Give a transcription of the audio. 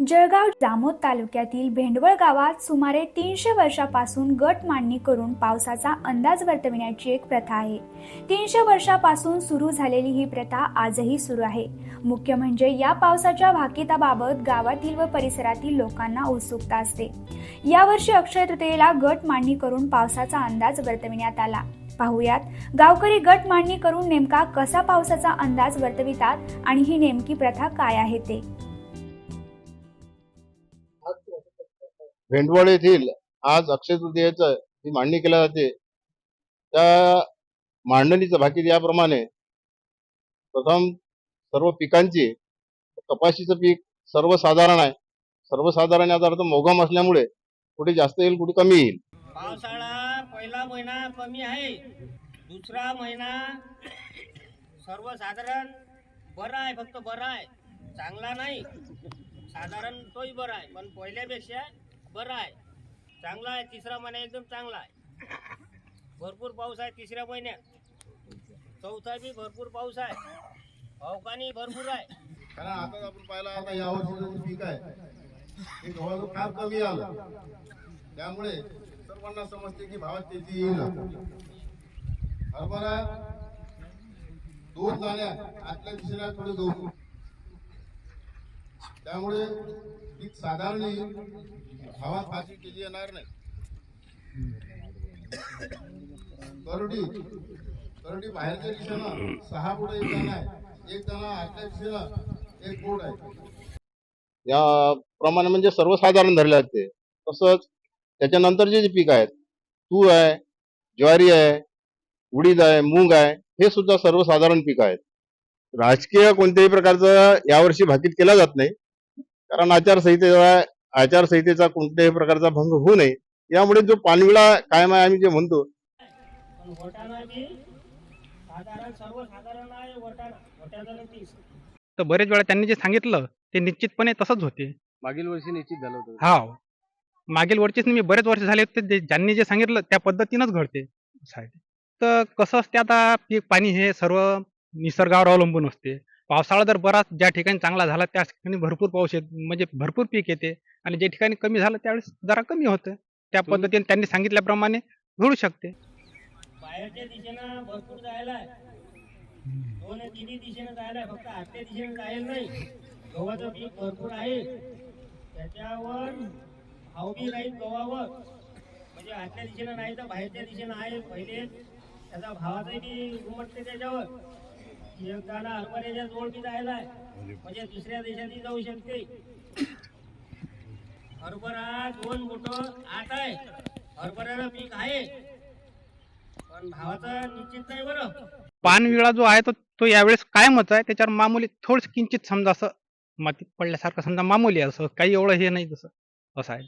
जळगाव जामोद तालुक्यातील भेंडवळ गावात सुमारे तीनशे वर्षापासून गट मांडणी करून पावसाचा अंदाज वर्तविण्याची एक प्रथा आहे. तीनशे वर्षापासून सुरू झालेली ही प्रथा आजही सुरू आहे. मुख्य म्हणजे या पावसाच्या भाकिताबाबत गावातील व परिसरातील लोकांना उत्सुकता असते. यावर्षी अक्षय तृतीयेला गट मांडणी करून पावसाचा अंदाज वर्तविण्यात आला. पाहुयात गावकरी गट मांडणी करून नेमका कसा पावसाचा अंदाज वर्तवितात आणि ही नेमकी प्रथा काय आहे ते? भेंडवळ येथील आज अक्षय तृतीयेचं जी मांडणी केल्या जाते. त्या मांडणीचं भाकीत याप्रमाणे प्रथम सर्व पिकांची कपाशीचं पीक सर्वसाधारण आहे. सर्वसाधारण याचा अर्थ मोघम असल्यामुळे कुठे जास्त येईल कुठे कमी येईल. पावसाळा पहिला महिना कमी आहे. दुसरा महिना सर्वसाधारण बरा आहे फक्त बरा आहे. चांगला नाही. साधारण तोही बरा आहे पण पहिल्यापेक्षा बरं आहे. चांगला आहे तिसरा महिना एकदम चांगला आहे. भरपूर पाऊस आहे तिसऱ्या महिन्यात. चौथा बी भरपूर पाऊस आहे. अवकानी भरपूर आहे. कारण आता आपण पाहिलं आता या वर्षी पीक आहे गव्हाचं फार कमी आलं. त्यामुळे सर्वांना समजते की भावात त्याची येईल हरभरा दोन जाण्या आतल्या दिशेला थोडे दोन त्यामुळे पीक साधारण हवा फाशी केली येणार नाही. करडी करडी बाहेरच्या दिशेनं सहा पुढे एक जण आहे. एक जण आतल्या दिशेनं एक बोट आहे. या प्रमाणे म्हणजे सर्वसाधारण धरले जाते. तसंच त्याच्यानंतरचे जे पीक आहेत तूर आहे ज्वारी आहे उडीद आहे मूग आहे हे सुद्धा सर्वसाधारण पीक आहेत. राजकीय कोणत्याही प्रकारचं यावर्षी भाकीत केला जात नाही. कारण आचारसंहितेचा आचारसंहितेचा कोणत्याही प्रकारचा भंग होऊ नये. यामुळे जो पानविळा कायम आहे आम्ही जे म्हणतो तर बरेच वेळा त्यांनी जे सांगितलं ते निश्चितपणे तसंच होते. मागील वर्षी निश्चित झालं होतं. हा मागील वर्षीच मी बरेच वर्ष झाले होते ते ज्यांनी जे सांगितलं त्या पद्धतीनंच घडते. असं आहे ते. तर कसं असते आता पीक पाणी हे सर्व निसर्गावर अवलंबून असते. पावसाळा जर बराच ज्या ठिकाणी चांगला झाला त्या ठिकाणी भरपूर पाऊस येत म्हणजे भरपूर पीक येते आणि ज्या ठिकाणी कमी झालं त्यावेळेस जरा कमी होतं. त्या पद्धतीने त्यांनी सांगितल्याप्रमाणे घडू शकते. बाहेरच्या दिशेनं भरपूर जायला आहे. दोन तिन्ही दिशेनं जायला आहे फक्त आतल्या दिशेनं जायला नाही. गव्हाचं पीक भरपूर आहे. त्याच्यावर भाव बी राहील गव्हावर. म्हणजे आतल्या दिशेनं नाही तर बाहेरच्या दिशेनं आहे पहिले. त्याचा भावाचाही बी उमटते त्याच्यावर. एक हरभऱ्याच्या जवळ बी जायला आहे. म्हणजे दुसऱ्या देशातही जाऊ शकते. हरभरा दोन मोठ आठ आहे. हरभऱ्याला पीक आहे. पण भावाचा निश्चित नाही बरं. पानविळा जो आहे तो तो यावेळेस काय मत आहे. त्याच्यावर मामुली थोडस किंचित समजा असं मातीत पडल्यासारखं समजा मामुली असं. काही एवढं हे नाही तसं असं आहे.